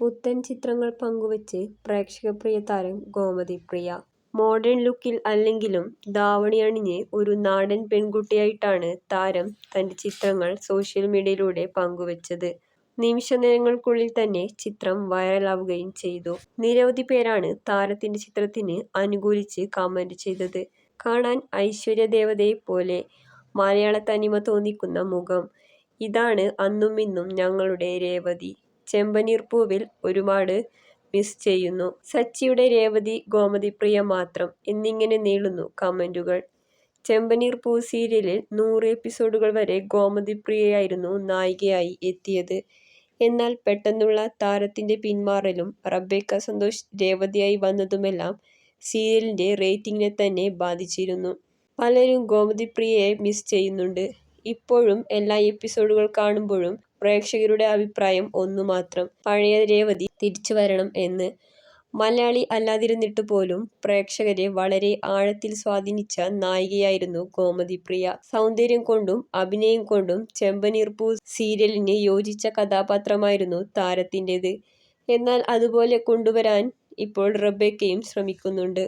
പുത്തൻ ചിത്രങ്ങൾ പങ്കുവച്ച് പ്രേക്ഷകപ്രിയ താരം ഗോമതി പ്രിയ. മോഡേൺ ലുക്കിൽ അല്ലെങ്കിലും ദാവണി അണിഞ്ഞ് ഒരു നാടൻ പെൺകുട്ടിയായിട്ടാണ് താരം തന്റെ ചിത്രങ്ങൾ സോഷ്യൽ മീഡിയയിലൂടെ പങ്കുവച്ചത്. നിമിഷനേരങ്ങൾക്കുള്ളിൽ തന്നെ ചിത്രം വൈറലാവുകയും ചെയ്തു. നിരവധി പേരാണ് താരത്തിന്റെ ചിത്രത്തിന് അനുകൂലിച്ച് കമന്റ് ചെയ്തത്. കാണാൻ ഐശ്വര്യ ദേവതയെ പോലെ, മലയാള തനിമ തോന്നിക്കുന്ന മുഖം, ഇതാണ് അന്നും അന്നുമിന്നും ഞങ്ങളുടെ രേവതി, ചെമ്പനീർപ്പൂവിൽ ഒരുപാട് മിസ് ചെയ്യുന്നു, സച്ചിയുടെ രേവതി ഗോമതി പ്രിയ മാത്രം എന്നിങ്ങനെ നീളുന്നു കമന്റുകൾ ചെമ്പനീർ പൂ സീരിയലിൽ നൂറ് എപ്പിസോഡുകൾ വരെ ഗോമതി പ്രിയയായിരുന്നു നായികയായി എത്തിയത്. എന്നാൽ പെട്ടെന്നുള്ള താരത്തിന്റെ പിന്മാറലും റബേക്ക സന്തോഷ് രേവതിയായി വന്നതുമെല്ലാം സീരിയലിന്റെ റേറ്റിംഗിനെ തന്നെ ബാധിച്ചിരുന്നു. പലരും ഗോമതി പ്രിയയെ മിസ് ചെയ്യുന്നുണ്ട്. ഇപ്പോഴും എല്ലാ എപ്പിസോഡുകൾ കാണുമ്പോഴും പ്രേക്ഷകരുടെ അഭിപ്രായം ഒന്നു മാത്രം, പഴയ രേവതി തിരിച്ചു വരണം എന്ന്. മലയാളി അല്ലാതിരുന്നിട്ട് പോലും പ്രേക്ഷകരെ വളരെ ആഴത്തിൽ സ്വാധീനിച്ച നായികയായിരുന്നു ഗോമതിപ്രിയ. സൗന്ദര്യം കൊണ്ടും അഭിനയം കൊണ്ടും ചെമ്പനീർപ്പൂവ് സീരിയലിന് യോജിച്ച കഥാപാത്രമായിരുന്നു താരത്തിന്റേത്. എന്നാൽ അതുപോലെ കൊണ്ടുവരാൻ ഇപ്പോൾ റബേക്കയും ശ്രമിക്കുന്നുണ്ട്.